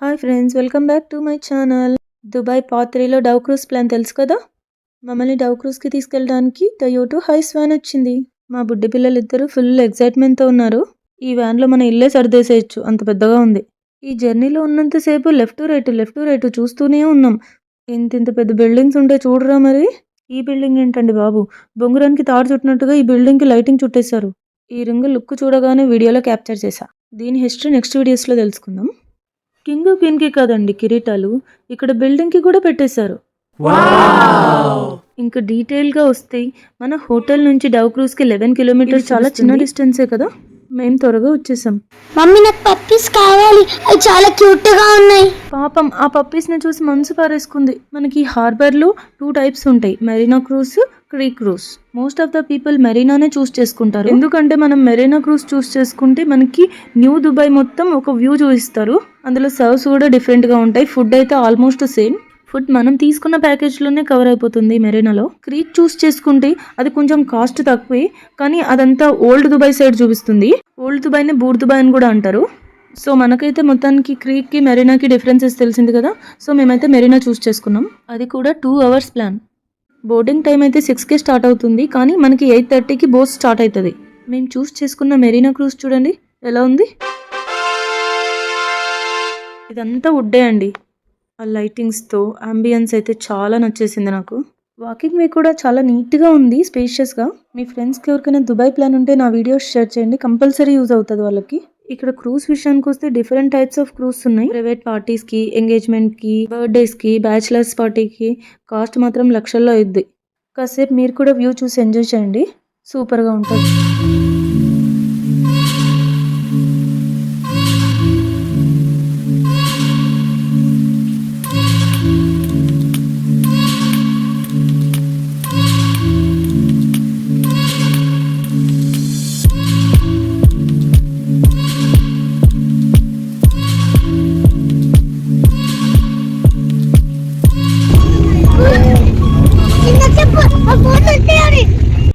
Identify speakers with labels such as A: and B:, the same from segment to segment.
A: Hi friends welcome back to my channel. Dubai పాత్రిలో dhow cruise plan తెలుసు కదా? మమ్మల్ని Dove క్రూజ్కి తీసుకెళ్ళడానికి టయోటో హైస్ వ్యాన్ వచ్చింది. మా బుడ్డి పిల్లలు ఇద్దరు ఫుల్ ఎగ్జైట్మెంట్తో ఉన్నారు. ఈ వ్యాన్లో మన ఇల్లే సర్దేసేయచ్చు అంత పెద్దగా ఉంది. ఈ జర్నీలో ఉన్నంతసేపు లెఫ్ట్ రైట్ లెఫ్ట్ రైట్ చూస్తూనే ఉన్నాం. ఇంత ఇంత పెద్ద బిల్డింగ్స్ ఉంటే చూడరా మరి? ఈ బిల్డింగ్ ఏంటండి బాబు? బొంగురానికి తాడు చుట్టినట్టుగా ఈ బిల్డింగ్కి లైటింగ్ చుట్టేశారు. ఈ రింగ్ లుక్ చూడగానే వీడియోలో క్యాప్చర్ చేశా. దీని హిస్టరీ నెక్స్ట్ వీడియోస్లో తెలుసుకుందాం. కింగ్ క్వీన్కి కాదండి కిరీటాలు. ఇక్కడ బిల్డింగ్కి కూడా పెట్టేశారు. ఇంకా డీటెయిల్గా వస్తే మన హోటల్ నుంచి డవ్ క్రూజ్కి లెవెన్ కిలోమీటర్స్ చాలా చిన్న డిస్టెన్సే కదా? మేము త్వరగా వచ్చేసాం.
B: మమ్మీ నాకు పప్పీస్ కావాలి. అవి చాలా క్యూట్గా ఉన్నాయి.
A: పాపం ఆ పప్పీస్ని చూసి మనసు పారేసుకుంది. మనకి హార్బర్లో టూ టైప్స్ ఉంటాయి. Marina cruise creek cruise most of the people మెరీనానే choose చేసుకుంటారు. ఎందుకంటే మనం మెరీనా క్రూజ్ చూస్ చేసుకుంటే మనకి న్యూ దుబాయ్ మొత్తం ఒక వ్యూ చూపిస్తారు. అందులో సర్వ్స్ కూడా డిఫరెంట్గా ఉంటాయి. ఫుడ్ అయితే ఆల్మోస్ట్ సేమ్ ఫుడ్ మనం తీసుకున్న ప్యాకేజ్లోనే కవర్ అయిపోతుంది మెరీనాలో. క్రీక్ చూస్ చేసుకుంటే అది కొంచెం కాస్ట్ తక్కువే కానీ అదంతా ఓల్డ్ దుబాయ్ సైడ్ చూపిస్తుంది. ఓల్డ్ దుబాయ్ని బూర్ దుబాయ్ అని కూడా అంటారు. సో మనకైతే మొత్తానికి క్రీక్కి మెరీనాకి డిఫరెన్సెస్ తెలిసింది కదా. సో మేమైతే మెరీనా చూస్ చేసుకున్నాం. అది కూడా two hours plan boarding time అయితే సిక్స్కే స్టార్ట్ అవుతుంది కానీ మనకి ఎయిట్ థర్టీకి బోట్ స్టార్ట్ అవుతుంది. మేము చూస్ చేసుకున్న మెరీనా క్రూజ్ చూడండి ఎలా ఉంది? ఇదంతా వుడ్డే అండి. ఆ లైటింగ్స్తో అంబియన్స్ అయితే చాలా నచ్చేసింది నాకు. వాకింగ్ వే కూడా చాలా నీట్గా ఉంది స్పేషియస్గా మీ ఫ్రెండ్స్కి ఎవరికైనా దుబాయ్ ప్లాన్ ఉంటే నా వీడియోస్ షేర్ చేయండి కంపల్సరీ యూజ్ అవుతుంది వాళ్ళకి. ఇక్కడ క్రూస్ విషయానికి వస్తే డిఫరెంట్ టైప్స్ ఆఫ్ క్రూస్ ఉన్నాయి. ప్రైవేట్ పార్టీస్కి ఎంగేజ్మెంట్కి బర్త్డేస్కి బ్యాచిలర్స్ పార్టీకి కాస్ట్ మాత్రం లక్షల్లో అయింది కాసేపు మీరు కూడా వ్యూ చూసి ఎంజాయ్ చేయండి. సూపర్గా ఉంటుంది.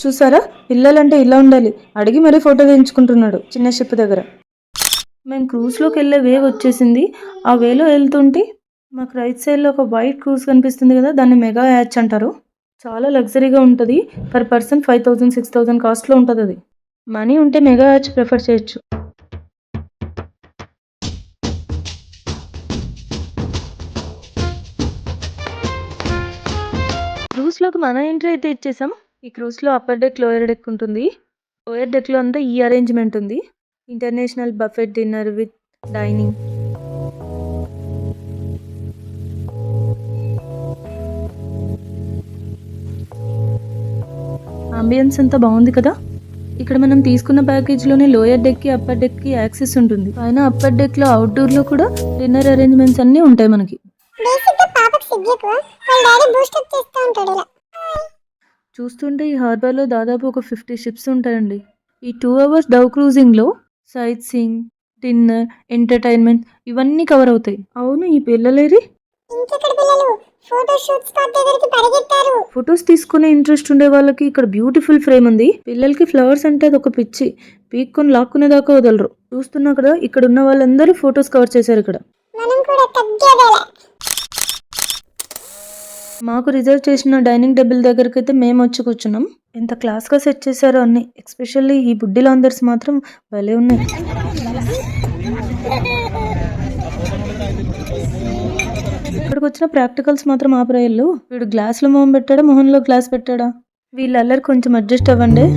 A: చూసారా? పిల్లలంటే ఇలా ఉండాలి. అడిగి మరీ ఫోటో తీయించుకుంటున్నాడు చిన్న షిప్ దగ్గర. మేము క్రూజ్లోకి వెళ్ళే వే వచ్చేసింది. ఆ వేలో వెళ్తుంటే మాకు రైట్ సైడ్లో ఒక వైట్ క్రూజ్ కనిపిస్తుంది కదా దాన్ని మెగా యాచ్ అంటారు. చాలా లగ్జరీగా ఉంటుంది. Per person five thousand six thousand కాస్ట్లో ఉంటుంది అది. మనీ ఉంటే మెగా యాచ్ ప్రిఫర్ చేయొచ్చు. క్రూజ్లోకి మన ఎంట్రీ అయితే ఇచ్చేసాం. ఈ క్రూజ్లో అప్పర్ డెక్ లోయర్ డెక్ ఉంటుంది. లోయర్ డెక్లో అంతా ఈ అరేంజ్మెంట్ ఉంది. International buffet dinner with dining. Ambience అంతా బాగుంది కదా? ఇక్కడ మనం తీసుకున్న ప్యాకేజ్లోనే లోయర్ డెక్కి అప్పర్ డెక్కి యాక్సెస్ ఉంటుంది. పైన అప్పర్ డెక్లో అవుట్డోర్లో కూడా డిన్నర్ అరేంజ్మెంట్స్ అన్నీ ఉంటాయి మనకి.
B: బేసిక్గా పాపకి సిగ్గుకు వాళ్ళ డాడీ బూస్టప్ చేస్తూ ఉంటాడు ఇలా.
A: చూస్తుంటే ఈ హార్బర్లో దాదాపు ఒక ఫిఫ్టీ షిప్స్ ఉంటాయండి. ఈ టూ అవర్స్ డవ్ క్రూజింగ్లో సైట్ సీయింగ్ డిన్నర్ ఎంటర్టైన్మెంట్ ఇవన్నీ కవర్ అవుతాయి. అవును ఈ పిల్లలేరి? ఫొటోస్ తీసుకునే ఇంట్రెస్ట్ ఉండే వాళ్ళకి ఇక్కడ బ్యూటిఫుల్ ఫ్రేమ్ ఉంది. పిల్లలకి ఫ్లవర్స్ అంటే అది ఒక పిచ్చి. పీక్కొని లాక్కునే దాకా వదలరు. చూస్తున్నా కదా ఇక్కడ ఉన్న వాళ్ళందరూ ఫొటోస్ కవర్ చేశారు ఇక్కడ.
B: మనం కూడా తగ్గేదేలే.
A: మాకు రిజర్వ్ చేసిన డైనింగ్ టేబుల్ దగ్గరికి అయితే మేము వచ్చి కూర్చున్నాం. ఎంత క్లాస్గా సెట్ చేశారో అన్ని ఎక్స్పెషల్లీ ఈ బుడ్డి లాందర్స్ మాత్రం భలే ఉన్నాయి. ఇక్కడికి వచ్చిన ప్రాక్టికల్స్ మాత్రం ఆపరాయలు వీడు గ్లాస్లో మొహం పెట్టాడా మొహంలో గ్లాస్ పెట్టాడా? వీళ్ళు అల్లరి కొంచెం అడ్జస్ట్ అవ్వండి.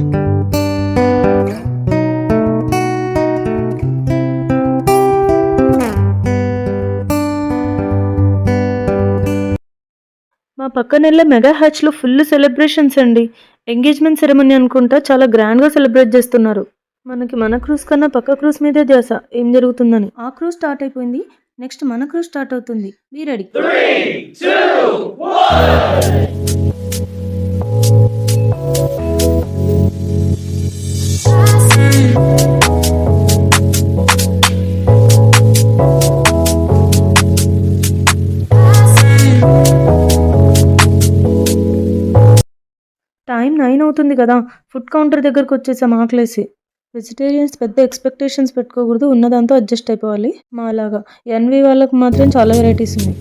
A: మా పక్కన వెళ్ళే మెగా హ్యాచ్లో ఫుల్ సెలబ్రేషన్స్ అండి. ఎంగేజ్మెంట్ సెరమనీ అనుకుంటా చాలా గ్రాండ్గా సెలబ్రేట్ చేస్తున్నారు. మనకి మన క్రూజ్ కన్నా పక్క క్రూజ్ మీదే ధ్యాస. ఏం జరుగుతుందని? ఆ క్రూజ్ స్టార్ట్ అయిపోయింది. నెక్స్ట్ మన క్రూజ్ స్టార్ట్ అవుతుంది. మీ రెడీ. టైం నైన్ అవుతుంది కదా ఫుడ్ కౌంటర్ దగ్గరకు వచ్చేసాం ఆకలేసి. వెజిటేరియన్స్ పెద్ద ఎక్స్పెక్టేషన్స్ పెట్టుకోకూడదు ఉన్నదంతా అడ్జస్ట్ అయిపోవాలి మా లాగా ఎన్వి వాళ్ళకు మాత్రం చాలా వెరైటీస్ ఉన్నాయి.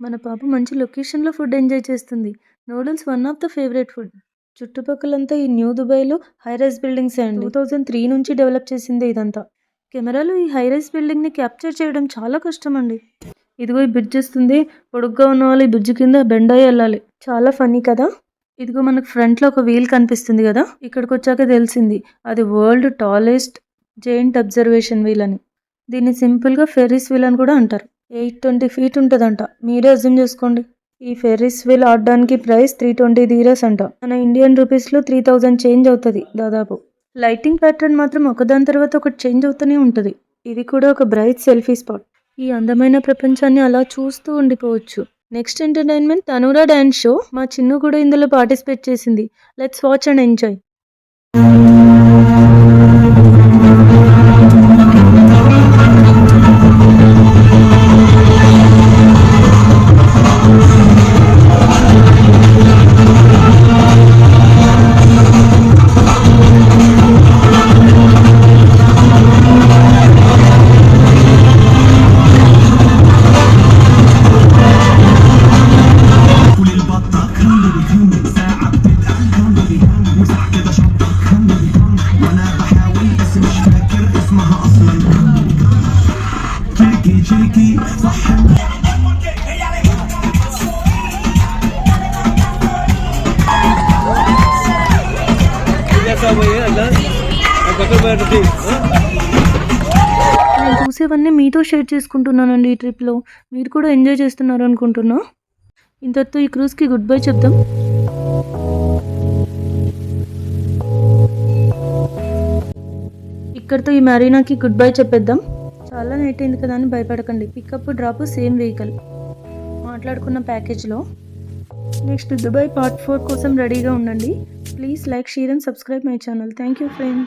A: మన పాప మంచి లొకేషన్లో ఫుడ్ ఎంజాయ్ చేస్తుంది. Noodles one of the favourite food చుట్టుపక్కలంతా ఈ న్యూ దుబాయ్లో హైరైస్ బిల్డింగ్స్ అండి? టూ థౌజండ్ త్రీ నుంచి డెవలప్ చేసింది ఇదంతా. కెమెరాలో ఈ హైరైస్ బిల్డింగ్ని క్యాప్చర్ చేయడం చాలా కష్టం అండి ఇదిగో ఈ బ్రిడ్జ్ వస్తుంది. పొడుగ్గా ఉన్న వాళ్ళు ఈ బ్రిడ్జ్ కింద బెండ్ అయ్యి వెళ్ళాలి. చాలా ఫనీ కదా? ఇదిగో మనకు ఫ్రంట్లో ఒక వీల్ కనిపిస్తుంది కదా? ఇక్కడికి వచ్చాక తెలిసింది. అది world tallest giant observation wheel అని. దీన్ని సింపుల్గా ఫెర్రిస్ వీల్ అని కూడా అంటారు. ఎయిట్ ట్వంటీ ఫీట్ ఉంటుందంట. మీరే అర్థం చేసుకోండి. ఈ ఫెర్రిస్ వీల్ ఆడడానికి ప్రైస్ త్రీ ట్వంటీ దీరస్ అంట. మన ఇండియన్ రూపీస్లో త్రీ థౌజండ్ చేంజ్ అవుతుంది దాదాపు. లైటింగ్ ప్యాటర్న్ మాత్రం ఒకదాని తర్వాత ఒకటి చేంజ్ అవుతూనే ఉంటుంది. ఇది కూడా ఒక బ్రైట్ సెల్ఫీ స్పాట్. ఈ అందమైన ప్రపంచాన్ని అలా చూస్తూ ఉండిపోవచ్చు. Next entertainment tanoura dance show. మా చిన్ను కూడా ఇందులో పార్టిసిపేట్ చేసింది. Let's watch and enjoy. నేను చూసేవన్నీ మీతో షేర్ చేసుకుంటున్నానండి ఈ ట్రిప్లో. మీరు కూడా ఎంజాయ్ చేస్తున్నారు అనుకుంటున్నా. ఇంతటితో ఈ క్రూజ్కి గుడ్ బై చెప్దాం. ఇక్కడితో ఈ మ్యారీనాకి గుడ్ బై చెప్పేద్దాం. చాలా నైట్ అయింది కదా అని భయపడకండి. పికప్ డ్రాప్ సేమ్ వెహికల్ మాట్లాడుకున్న ప్యాకేజ్లో నెక్స్ట్ దుబాయ్ పార్ట్ ఫోర్ కోసం రెడీగా ఉండండి. Please like share and subscribe my channel thank you friends